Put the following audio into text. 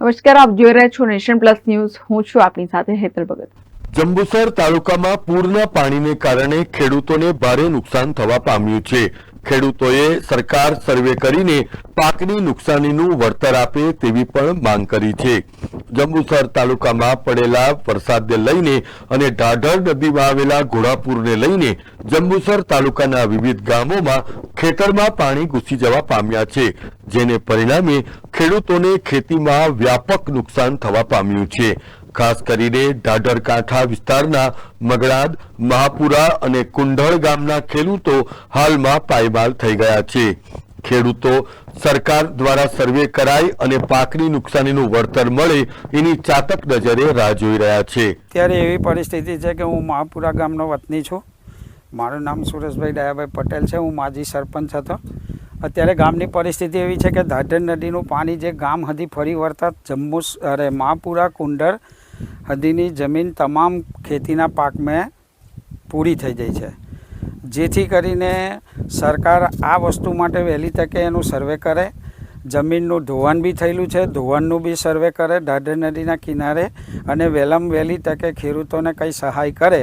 નમસ્કાર, આપ જોઈ રહ્યા છો નેશન પ્લસ ન્યૂઝ. હું છું આપની સાથે હેતલ ભગત. જંબુસર તાલુકામાં પૂરના પાણીને કારણે ખેડૂતોને ભારે નુકસાન થવા પામ્યું છે. ખેડૂતોએ સરકાર સર્વે કરીને પાકની નુકસાનીનું વળતર આપે તેવી પણ માંગ કરી છે. જંબુસર તાલુકામાં પડેલા વરસાદને લઈને અને ઢાઢર નદીમાં આવેલા ઘોડાપુરને લઈને જંબુસર તાલુકાના વિવિધ ગામોમાં ખેતરમાં પાણી ઘૂસી જવા પામ્યા છે, જેને પરિણામે ખેડૂતોને ખેતીમાં વ્યાપક નુકસાન થવા પામ્યું છે. ખાસ કરીને ઢાઢર કાંઠા વિસ્તારના મગડાદ મહાપુરા અને કુંઢળ ગામના ખેડૂતો હાલમાં પાયમાલ થઈ ગયા છે. ખેડૂતો સરકાર દ્વારા સર્વે કરાય અને પાકની નુકસાનીનું વળતર મળે એની ચાતક નજરે રાહ જોઈ રહ્યા છે. ત્યારે એવી પરિસ્થિતિ છે કે હું મહાપુરા ગામનો વતની છું. મારું નામ સુરેશભાઈ દયાભાઈ પટેલ છે, હું માજી સરપંચ હતો. અત્યારે ગામની પરિસ્થિતિ એવી છે કે દાદર નદીનું પાણી જે ગામ હદી ફરી વળતા જમ્મુ અરે મહાપુરા, કુંડર હદીની જમીન તમામ ખેતીના પાકમાં પૂરી થઈ જાય છે. જેથી કરીને સરકાર આ વસ્તુ માટે વહેલી તકે એનું સર્વે કરે. જમીનનું ધોવાણ બી થયેલું છે, ધોવાણનું બી સર્વે કરે દાદર નદીના કિનારે અને વહેલામાં વહેલી તકે ખેડૂતોને કંઈ સહાય કરે